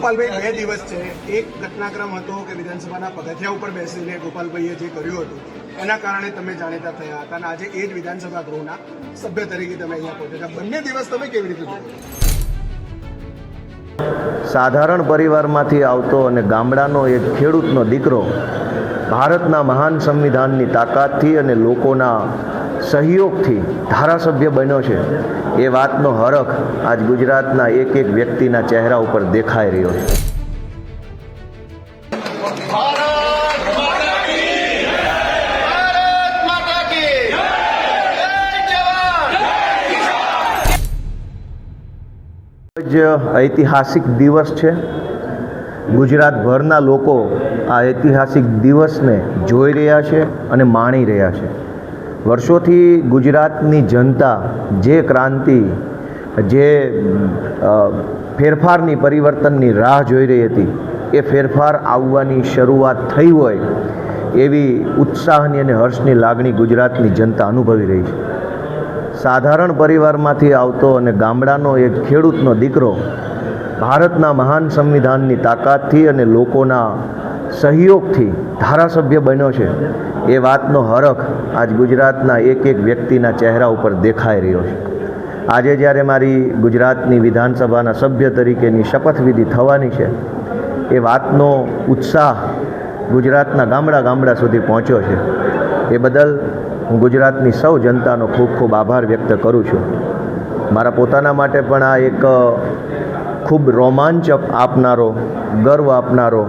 ગોપાલભાઈ, બે દિવસ છે. એક ઘટનાક્રમ હતો કે વિધાનસભાના પગથિયા ઉપર બેસીને ગોપાલભાઈએ જે કર્યું હતું, એના કારણે તમે જાણીતા થયા હતા અને આજે એ જ વિધાનસભા ગૃહના સભ્ય તરીકે તમે અહીંયા પહોંચ્યા બંને દિવસ તમે કેવી રીતે સાધારણ પરિવારમાંથી આવતો અને ગામડાનો એક ખેડૂતનો દીકરો ભારતના મહાન સંવિધાનની તાકાતથી અને લોકોના સહયોગથી ધારાસભ્ય બન્યો છે. એ વાતનો હરખ આજ ગુજરાતના એક એક વ્યક્તિના ચહેરા ઉપર દેખાઈ રહ્યો છે. જ ઐતિહાસિક દિવસ છે. ગુજરાતભરના લોકો આ ઐતિહાસિક દિવસને જોઈ રહ્યા છે અને માણી રહ્યા છે. વર્ષોથી ગુજરાતની જનતા જે ક્રાંતિ, જે ફેરફારની પરિવર્તનની રાહ જોઈ રહી હતી, એ ફેરફાર આવવાની શરૂઆત થઈ હોય એવી ઉત્સાહની અને હર્ષની લાગણી ગુજરાતની જનતા અનુભવી રહી છે. સાધારણ પરિવારમાંથી આવતો અને ગામડાનો એક ખેડૂતનો દીકરો ભારતના મહાન સંવિધાનની તાકાતથી અને લોકોના સહયોગથી ધારાસભ્ય બન્યો છે. એ વાતનો હરખ આજ ગુજરાતના એક એક વ્યક્તિના ચહેરા ઉપર દેખાઈ રહ્યો છે. આજે જ્યારે મારી ગુજરાતની વિધાનસભાના સભ્ય તરીકેની શપથવિધિ થવાની છે, એ વાતનો ઉત્સાહ ગુજરાતના ગામડા ગામડા સુધી પહોંચ્યો છે. એ બદલ હું ગુજરાતની સૌ જનતાનો ખૂબ ખૂબ આભાર વ્યક્ત કરું છું. મારા પોતાના માટે પણ આ એક ખૂબ રોમાંચક આપનારો, ગર્વ આપનારો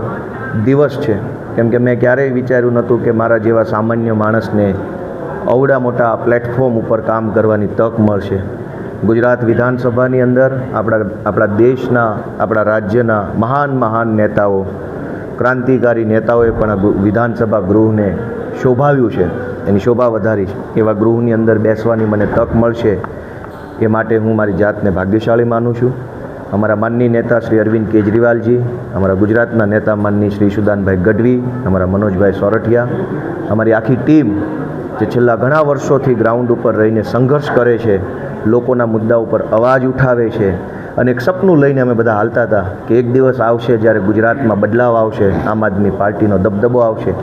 દિવસ છે. કેમ કે મેં ક્યારેય વિચાર્યું નહોતું કે મારા જેવા સામાન્ય માણસને અવડા મોટા પ્લેટફોર્મ ઉપર કામ કરવાની તક મળશે. ગુજરાત વિધાનસભાની અંદર આપણા આપણા દેશના, આપણા રાજ્યના મહાન મહાન નેતાઓ, ક્રાંતિકારી નેતાઓએ પણ વિધાનસભા ગૃહને શોભાવ્યું છે. એની શોભા વધારી છે. એવા ગૃહની અંદર બેસવાની મને તક મળશે એ માટે હું મારી જાતને ભાગ્યશાળી માનું છું. અમારા માનની નેતા શ્રી અરવિંદ કેજરીવાલજી, અમારા ગુજરાતના નેતા માનની શ્રી સુદાનભાઈ ગઢવી, અમારા મનોજભાઈ સોરઠિયા, અમારી આખી ટીમ જે છેલ્લા ઘણા વર્ષોથી ગ્રાઉન્ડ ઉપર રહીને સંઘર્ષ કરે છે, લોકોના મુદ્દા ઉપર અવાજ ઉઠાવે છે અને એક સપનું લઈને અમે બધા હાલતા હતા કે એક દિવસ આવશે જ્યારે ગુજરાતમાં બદલાવ આવશે, આમ આદમી પાર્ટીનો દબદબો આવશે.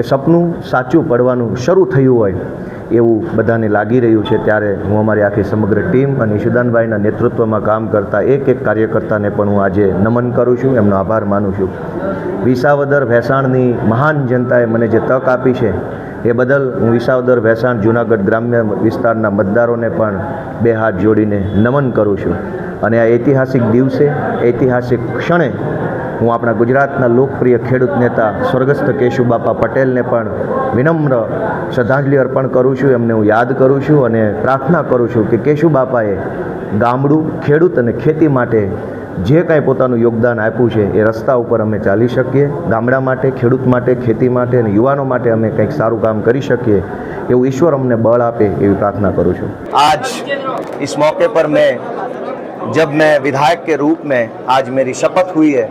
એ સપનું સાચું પડવાનું શરૂ થયું હોય. એવું બધાને લાગી રહ્યું છે ત્યારે હું અમારી આખી સમગ્ર ટીમ અને ઈશુદાનભાઈના નેતૃત્વમાં કામ કરતા એક એક કાર્યકર્તાને પણ હું આજે નમન કરું છું, એમનો આભાર માનું છું. વિસાવદર ભેસાણની મહાન જનતાએ મને જે તક આપી છે, એ બદલ હું વિસાવદર ભેસાણ જૂનાગઢ ગ્રામ્ય વિસ્તારના મતદારોને પણ બે હાથ જોડીને નમન કરું છું. અને આ ઐતિહાસિક દિવસે, ઐતિહાસિક ક્ષણે હું આપણા ગુજરાતના લોકપ્રિય ખેડૂત નેતા સ્વર્ગસ્થ કેશુબાપા પટેલને પણ વિનમ્ર શ્રદ્ધાંજલિ અર્પણ કરું છું એમને હું યાદ કરું છું અને પ્રાર્થના કરું છું કે કેશુબાપાએ ગામડું ખેડૂત અને ખેતી માટે જે કાંઈ પોતાનું યોગદાન આપ્યું છે એ રસ્તા ઉપર અમે ચાલી શકીએ ગામડા માટે ખેડૂત માટે ખેતી માટે અને યુવાનો માટે અમે કંઈક સારું કામ કરી શકીએ એવું ઈશ્વર અમને બળ આપે એવી પ્રાર્થના કરું છું આજ इस मौके पर मैं जब मैं विधायक के रूप में आज मेरी शपथ हुई है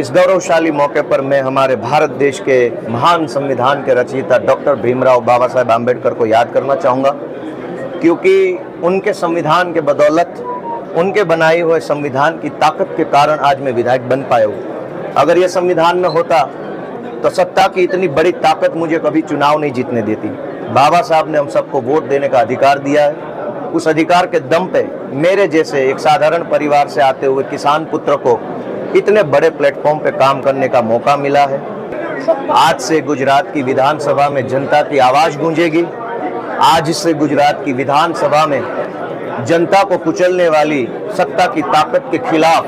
इस गौरवशाली मौके पर मैं हमारे भारत देश के महान संविधान के रचयिता डॉक्टर भीमराव बाबा साहेब आम्बेडकर को याद करना चाहूँगा, क्योंकि उनके संविधान के बदौलत, उनके बनाए हुए संविधान की ताकत के कारण आज मैं विधायक बन पाया हूँ। अगर ये संविधान में होता तो सत्ता की इतनी बड़ी ताकत मुझे कभी चुनाव नहीं जीतने देती। बाबा साहब ने हम सबको वोट देने का अधिकार दिया है। उस अधिकार के दम पे मेरे जैसे एक साधारण परिवार से आते हुए किसान पुत्र को इतने बड़े प्लेटफॉर्म पे काम करने का मौका मिला है। आज से गुजरात की विधानसभा में जनता की आवाज़ गूंजेगी। आज से गुजरात की विधानसभा में जनता को कुचलने वाली सत्ता की ताकत के खिलाफ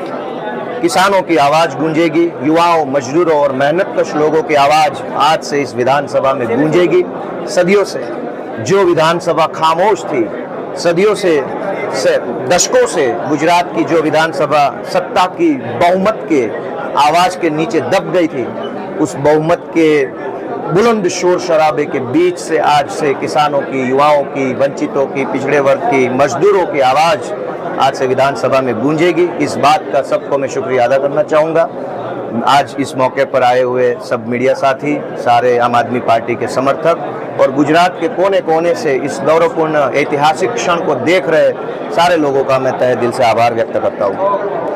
किसानों की आवाज़ गूंजेगी। युवाओं मजदूरों और मेहनतकश लोगों की आवाज़ आज से इस विधानसभा में गूंजेगी। सदियों से जो विधानसभा खामोश थी सदियों से, से दशकों से गुजरात की जो विधानसभा सत्ता की बहुमत के आवाज़ के नीचे दब गई थी, उस बहुमत के बुलंद शोर शराबे के बीच से आज से किसानों की, युवाओं की, वंचितों की, पिछड़े वर्ग की, मजदूरों की आवाज़ आज से विधानसभा में गूंजेगी। इस बात का सबको मैं शुक्रिया अदा करना चाहूँगा। आज इस मौके पर आए हुए सब मीडिया साथी, सारे आम आदमी पार्टी के समर्थक और गुजरात के कोने कोने से इस गौरवपूर्ण ऐतिहासिक क्षण को देख रहे सारे लोगों का मैं तहे दिल से आभार व्यक्त करता हूँ